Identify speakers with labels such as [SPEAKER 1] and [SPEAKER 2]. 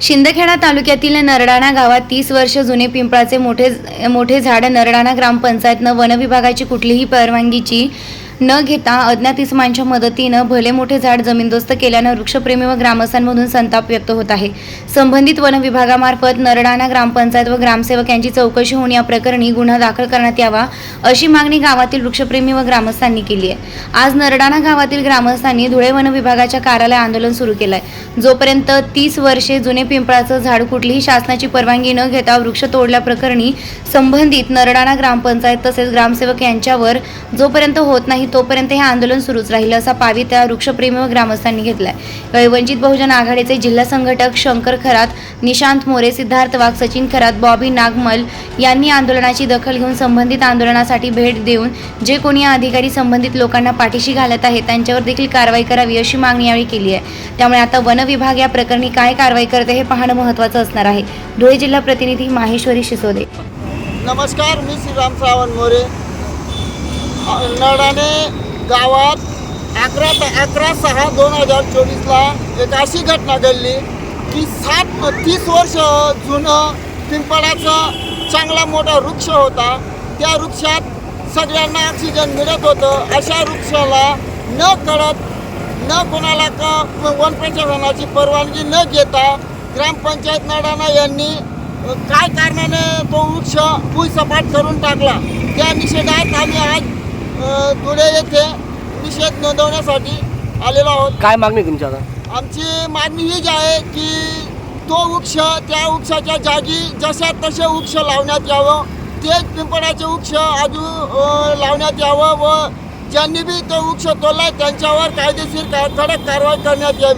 [SPEAKER 1] शिंदखेडा तालुक्यातील नरडाणा गावात तीस वर्ष जुने पिंपळाचे मोठे मोठे झाड नरडाणा ग्रामपंचायतनं वनविभागाची कुठलीही परवानगीची न घेता अज्ञात इसमांच्या मदतीनं भले मोठे झाड जमीनदोस्त केल्यानं वृक्षप्रेमी व ग्रामस्थांमधून संताप व्यक्त होत आहे. संबंधित वन विभागामार्फत नरडाणा ग्रामपंचायत व ग्रामसेवक यांची चौकशी होऊन या प्रकरणी गुन्हा दाखल करण्यात यावा अशी मागणी गावातील वृक्षप्रेमी व ग्रामस्थांनी केली आहे. आज नरडाणा गावातील ग्रामस्थांनी धुळे वन विभागाच्या कार्यालय आंदोलन सुरू केलं आहे जोपर्यंत तीस वर्षे जुने पिंपळाचं झाड कुठलीही शासनाची परवानगी न घेता वृक्ष तोडल्याप्रकरणी संबंधित नरडाणा ग्रामपंचायत तसेच ग्रामसेवक यांच्यावर जोपर्यंत होत नाही तोपर्यंत हे आंदोलन सुरूच राहील असा पावी त्या वृक्षप्रेमी व ग्रामस्थांनी घेतलाय. यावेळी वंचित बहुजन आघाडीचे जिल्हा संघटक शंकर खरात निशांत मोरे सिद्धार्थ वाघ सचिन खरात बॉबी नागमल यांनी आंदोलनाची दखल घेऊन संबंधित आंदोलनासाठी भेट देऊन जे कोणी अधिकारी संबंधित लोकांना पाठीशी घालत आहेत त्यांच्यावर देखील कारवाई करावी अशी मागणी यावेळी केली आहे. त्यामुळे आता वन विभाग या प्रकरणी काय कारवाई करते हे पाहणं महत्त्वाचं असणार आहे. धुळे जिल्हा प्रतिनिधी माहेश्वरी शिसोदे.
[SPEAKER 2] नमस्कार मी श्रीराम सावंत मोरे. अ, नडाणे गावात अकरा अकरा सहा दोन हजार चोवीसला एक अशी घटना घडली की सात तीस वर्ष जुनं पिंपळाचा चांगला मोठा वृक्ष होता. त्या वृक्षात सगळ्यांना ऑक्सिजन मिळत होतं. अशा वृक्षाला न कळत न कोणाला का वन प्रशासनाची परवानगी न घेता ग्रामपंचायत नडाणा यांनी काय कारणाने तो वृक्ष भूसपाट करून टाकला? त्या निषेधात आम्ही आज धुळे येथे निषेध नोंदवण्यासाठी आलेलो आहोत.
[SPEAKER 3] काय मागणी आहे तुमची आता
[SPEAKER 2] आमची मागणी हीच आहे की तो वृक्ष त्या वृक्षाच्या जागी जशा तसे वृक्ष लावण्यात यावं तेच पिंपळाचे वृक्ष अजून अ, लावण्यात यावं व ज्यांनी बी तो वृक्ष तोडला त्यांच्यावर कायदेशीर का कडक कारवाई करण्यात यावी.